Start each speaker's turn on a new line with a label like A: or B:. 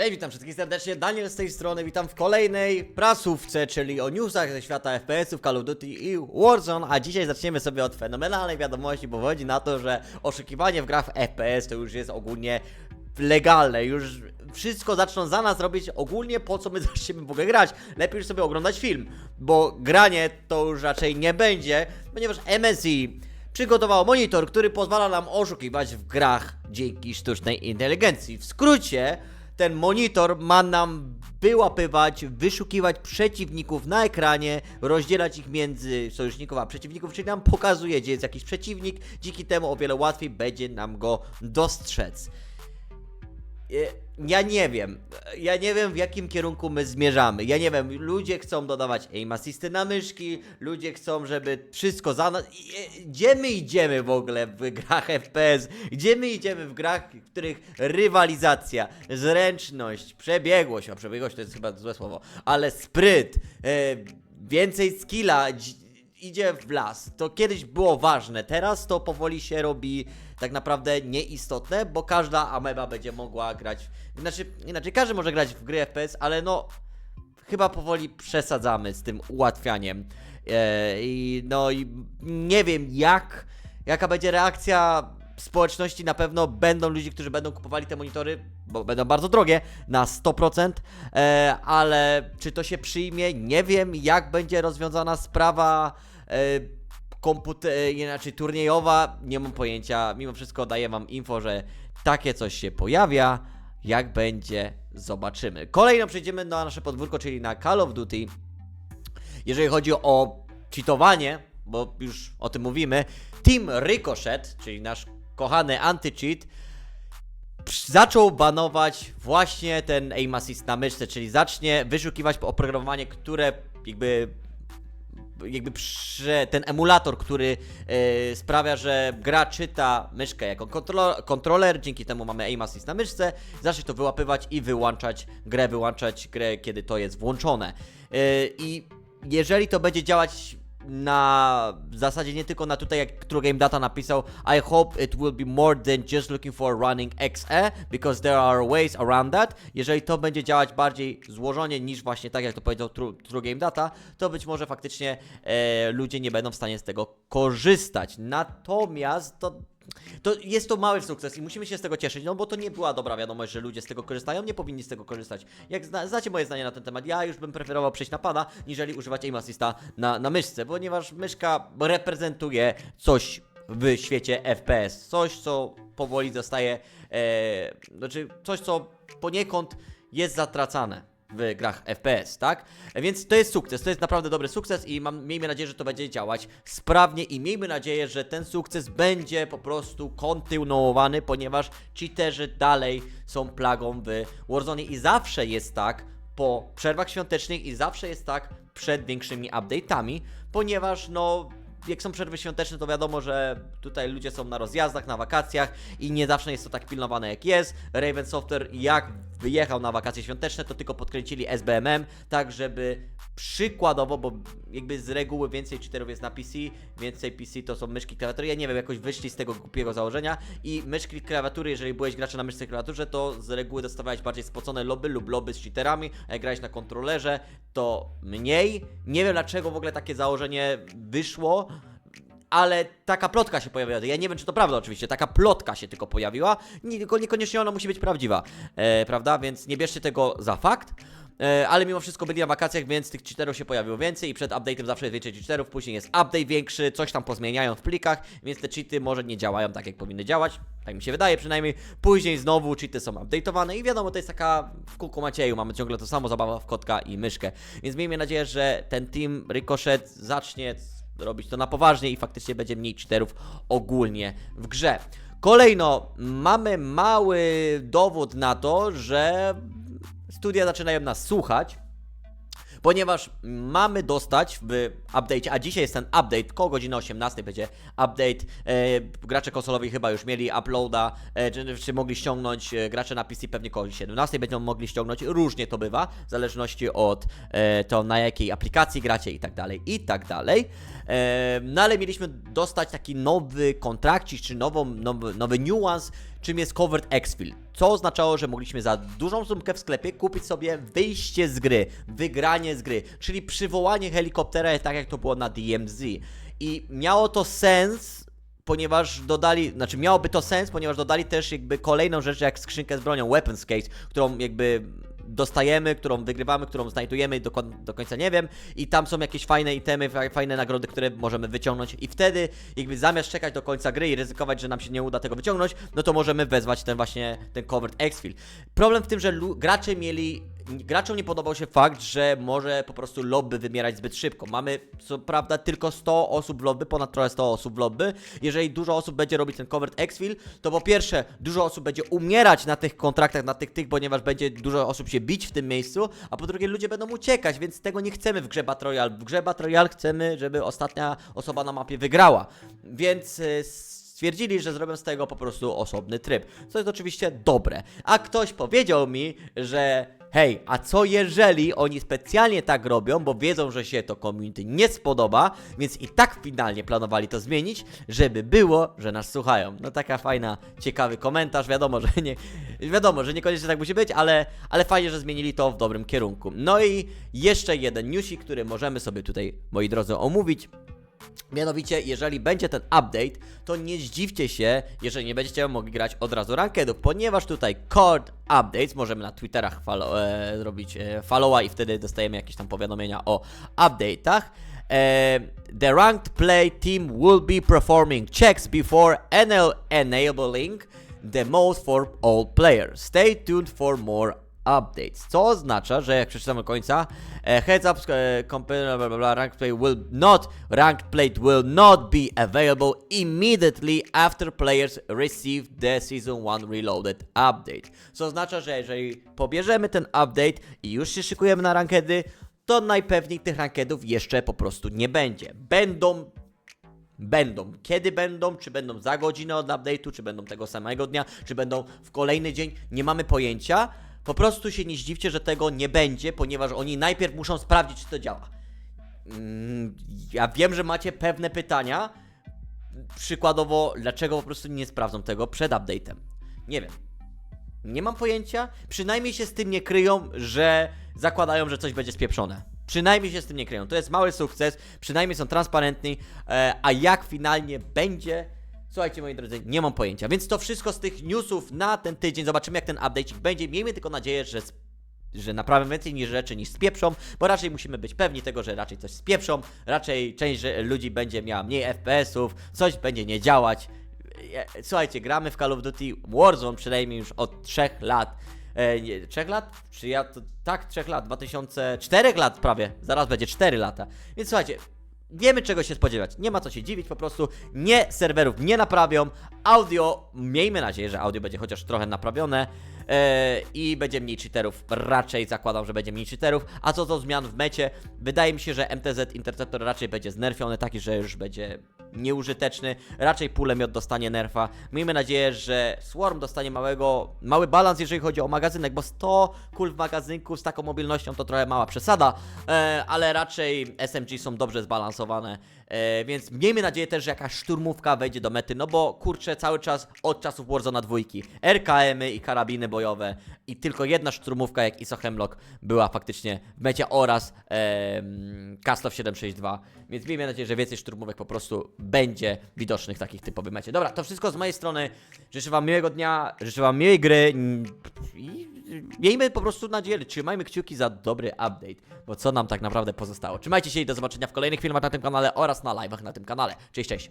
A: Cześć, witam wszystkich serdecznie, Daniel z tej strony, witam w kolejnej prasówce, czyli o newsach ze świata FPS-ów, Call of Duty i Warzone, a dzisiaj zaczniemy sobie od fenomenalnej wiadomości, bo chodzi na to, że oszukiwanie w grach FPS to już jest ogólnie legalne, już wszystko zaczną za nas robić ogólnie po co my zaczniemy w ogóle grać, lepiej już sobie oglądać film, bo granie to już raczej nie będzie, ponieważ MSI przygotowało monitor, który pozwala nam oszukiwać w grach dzięki sztucznej inteligencji. W skrócie, ten monitor ma nam wyłapywać, wyszukiwać przeciwników na ekranie, rozdzielać ich między sojuszników a przeciwników, czyli nam pokazuje, gdzie jest jakiś przeciwnik, dzięki temu o wiele łatwiej będzie nam go dostrzec. E, Ja nie wiem. Ja nie wiem w jakim kierunku my zmierzamy. Ja nie wiem, ludzie chcą dodawać aim assisty na myszki, ludzie chcą, żeby wszystko za nas. E, Gdzie my idziemy w ogóle w grach FPS? Gdzie my idziemy w grach, w których rywalizacja, zręczność, przebiegłość, a przebiegłość to jest chyba złe słowo, ale spryt, e, więcej skilla, idzie w las. To kiedyś było ważne, teraz to powoli się robi tak naprawdę nieistotne, bo każda ameba będzie mogła grać. Znaczy, inaczej każdy może grać w gry FPS, ale no chyba powoli przesadzamy z tym ułatwianiem. E, I no i nie wiem jak, jaka będzie reakcja społeczności. Na pewno będą ludzie, którzy będą kupowali te monitory, bo będą bardzo drogie, na 100%, e, ale czy to się przyjmie? Nie wiem, jak będzie rozwiązana sprawa. E, komputer, inaczej turniejowa, nie mam pojęcia. Mimo wszystko daję wam info, że takie coś się pojawia. Jak będzie, zobaczymy. Kolejno przejdziemy na nasze podwórko, czyli na Call of Duty. Jeżeli chodzi o cheatowanie, bo już o tym mówimy, Team Ricochet, czyli nasz kochany anti-cheat, zaczął banować właśnie ten aim assist na myszce, czyli zacznie wyszukiwać oprogramowanie, które jakby jakby prze, ten emulator, który e, sprawia, że gra czyta myszkę jako kontrolo, kontroler, dzięki temu mamy aim assist na myszce, zacznie to wyłapywać i wyłączać grę, wyłączać grę, kiedy to jest włączone. E, I jeżeli to będzie działać na zasadzie nie tylko na tutaj, jak True Game Data napisał I hope it will be more than just looking for running XE because there are ways around that. Jeżeli to będzie działać bardziej złożonie niż właśnie tak, jak to powiedział True, True Game Data, to być może faktycznie e, ludzie nie będą w stanie z tego korzystać. Natomiast to to jest to mały sukces i musimy się z tego cieszyć, no bo to nie była dobra wiadomość, że ludzie z tego korzystają, nie powinni z tego korzystać. Jak zna, znacie moje zdanie na ten temat, ja już bym preferował przejść na pada, niżeli używać aim assista na, na myszce, ponieważ myszka reprezentuje coś w świecie FPS, coś co powoli zostaje, e, znaczy coś co poniekąd jest zatracane w grach FPS, tak? Więc to jest sukces, to jest naprawdę dobry sukces i mam, miejmy nadzieję, że to będzie działać sprawnie i miejmy nadzieję, że ten sukces będzie po prostu kontynuowany, ponieważ cheaterzy dalej są plagą w Warzone i zawsze jest tak po przerwach świątecznych i zawsze jest tak przed większymi update'ami, ponieważ no jak są przerwy świąteczne, to wiadomo, że tutaj ludzie są na rozjazdach, na wakacjach i nie zawsze jest to tak pilnowane jak jest. Raven Software jak wyjechał na wakacje świąteczne, to tylko podkręcili SBMM, tak żeby przykładowo, bo jakby z reguły więcej cheaterów jest na PC, więcej PC to są myszki, klawiatury. Ja nie wiem, jakoś wyszli z tego głupiego założenia i myszki, klawiatury, jeżeli byłeś graczem na myszce klawiaturze, to z reguły dostawałeś bardziej spocone lobby lub lobby z cheaterami, a jak grałeś na kontrolerze, to mniej. Nie wiem dlaczego w ogóle takie założenie wyszło, ale taka plotka się pojawiła. Ja nie wiem, czy to prawda oczywiście. Taka plotka się tylko pojawiła. Niekoniecznie ona musi być prawdziwa, e, prawda? Więc nie bierzcie tego za fakt. E, ale mimo wszystko byli na wakacjach, więc tych cheaterów się pojawiło więcej i przed update'em zawsze jest więcej cheaterów, później jest update większy, coś tam pozmieniają w plikach, więc te cheaty może nie działają tak, jak powinny działać. Tak mi się wydaje przynajmniej. Później znowu cheaty są update'owane i wiadomo, to jest taka w kółku Macieju, mamy ciągle to samo, zabawa w kotka i myszkę. Więc miejmy nadzieję, że ten team Ricochet zacznie robić to na poważnie i faktycznie będzie mniej cheaterów ogólnie w grze. Kolejno, mamy mały dowód na to, że studia zaczynają nas słuchać, ponieważ mamy dostać w update, a dzisiaj jest ten update, koło godziny 18 będzie update. E, gracze konsolowi chyba już mieli uploada, e, czy, czy mogli ściągnąć, e, gracze na PC pewnie koło 17 będą mogli ściągnąć. Różnie to bywa, w zależności od e, to na jakiej aplikacji gracie i tak dalej, i tak dalej. E, no ale mieliśmy dostać taki nowy kontrakcik, czy nową, nowy, nowy niuans, czym jest Covered Exfil, co oznaczało, że mogliśmy za dużą sumkę w sklepie kupić sobie wyjście z gry, wygranie z gry, czyli przywołanie helikoptera, tak jak to było na DMZ. I miało to sens, ponieważ dodali, znaczy miałoby to sens, ponieważ dodali też jakby kolejną rzecz jak skrzynkę z bronią, Weapons Case, którą jakby dostajemy, którą wygrywamy, którą znajdujemy, do, do końca nie wiem i tam są jakieś fajne itemy, fa- fajne nagrody, które możemy wyciągnąć i wtedy jakby zamiast czekać do końca gry i ryzykować, że nam się nie uda tego wyciągnąć, no to możemy wezwać ten właśnie, ten covered exfil. Problem w tym, że gracze mieli Graczom nie podobał się fakt, że może po prostu lobby wymierać zbyt szybko. Mamy co prawda tylko 100 osób w lobby, ponad trochę 100 osób w lobby. Jeżeli dużo osób będzie robić ten covered exfil, to po pierwsze dużo osób będzie umierać na tych kontraktach, na tych tych, ponieważ będzie dużo osób się bić w tym miejscu, a po drugie ludzie będą uciekać, więc tego nie chcemy w grze Battle Royale. W grze Battle Royale chcemy, żeby ostatnia osoba na mapie wygrała. Więc e, stwierdzili, że zrobią z tego po prostu osobny tryb. Co jest oczywiście dobre. A ktoś powiedział mi, że hej, a co jeżeli oni specjalnie tak robią, bo wiedzą, że się to community nie spodoba, więc i tak finalnie planowali to zmienić, żeby było, że nas słuchają. No taka fajna, ciekawy komentarz, wiadomo, że nie, wiadomo, że niekoniecznie tak musi być, ale, ale fajnie, że zmienili to w dobrym kierunku. No i jeszcze jeden newsik, który możemy sobie tutaj, moi drodzy, omówić. Mianowicie, jeżeli będzie ten update, to nie zdziwcie się, jeżeli nie będziecie mogli grać od razu rankedów, ponieważ tutaj Cord Updates, możemy na Twitterach follow, e, zrobić e, followa i wtedy dostajemy jakieś tam powiadomienia o update'ach. E, the ranked play team will be performing checks before enabling the most for all players. Stay tuned for more updates. Co oznacza, że jak przeczytamy do końca, e, heads up, blah, blah, blah, ranked play will not, ranked play will not be available immediately after players receive the season 1 reloaded update. Co oznacza, że jeżeli pobierzemy ten update i już się szykujemy na rankedy, to najpewniej tych rankedów jeszcze po prostu nie będzie. Będą Będą. Kiedy będą? Czy będą za godzinę od update'u, czy będą tego samego dnia, czy będą w kolejny dzień? Nie mamy pojęcia. Po prostu się nie zdziwcie, że tego nie będzie, ponieważ oni najpierw muszą sprawdzić, czy to działa. Mm, Ja wiem, że macie pewne pytania. Przykładowo, dlaczego po prostu nie sprawdzą tego przed update'em? Nie wiem. Nie mam pojęcia. Przynajmniej się z tym nie kryją, że zakładają, że coś będzie spieprzone. Przynajmniej się z tym nie kryją. To jest mały sukces, przynajmniej są transparentni, e, a jak finalnie będzie, słuchajcie moi drodzy, nie mam pojęcia. Więc to wszystko z tych newsów na ten tydzień. Zobaczymy jak ten update będzie. Miejmy tylko nadzieję, że że naprawią więcej niż rzeczy niż spieprzą, bo raczej musimy być pewni tego, że raczej coś spieprzą, raczej część ludzi będzie miała mniej FPS-ów, coś będzie nie działać. Słuchajcie, gramy w Call of Duty Warzone przynajmniej już od 3 lat. E, nie, 3 lat? Czy ja to, tak, 3 lat, 2004 lat prawie, zaraz będzie 4 lata. Więc słuchajcie, wiemy czego się spodziewać. Nie ma co się dziwić, po prostu nie serwerów nie naprawią. Audio, miejmy nadzieję, że audio będzie chociaż trochę naprawione. e, I będzie mniej cheaterów. Raczej zakładam, że będzie mniej cheaterów. A co do zmian w mecie, wydaje mi się, że MTZ Interceptor raczej będzie znerfiony, taki, że już będzie nieużyteczny. Raczej Pulemiot dostanie nerfa. Miejmy nadzieję, że Swarm dostanie małego, mały balans, jeżeli chodzi o magazynek, bo 100 kul w magazynku z taką mobilnością to trochę mała przesada, e, ale raczej SMG są dobrze zbalansowane. E, więc miejmy nadzieję też, że jakaś szturmówka wejdzie do mety, no bo kurczę, cały czas od czasów Warzona dwójki, RKM-y i karabiny bojowe i tylko jedna szturmówka jak ISO Hemlock była faktycznie w mecie oraz Kaslow 762, więc miejmy nadzieję, że więcej szturmówek po prostu będzie widocznych w takich typowych mecie. Dobra, to wszystko z mojej strony, życzę wam miłego dnia, życzę wam miłej gry i miejmy po prostu nadzieję, trzymajmy kciuki za dobry update, bo co nam tak naprawdę pozostało. Trzymajcie się i do zobaczenia w kolejnych filmach na tym kanale oraz na live'ach na tym kanale. Cześć, cześć!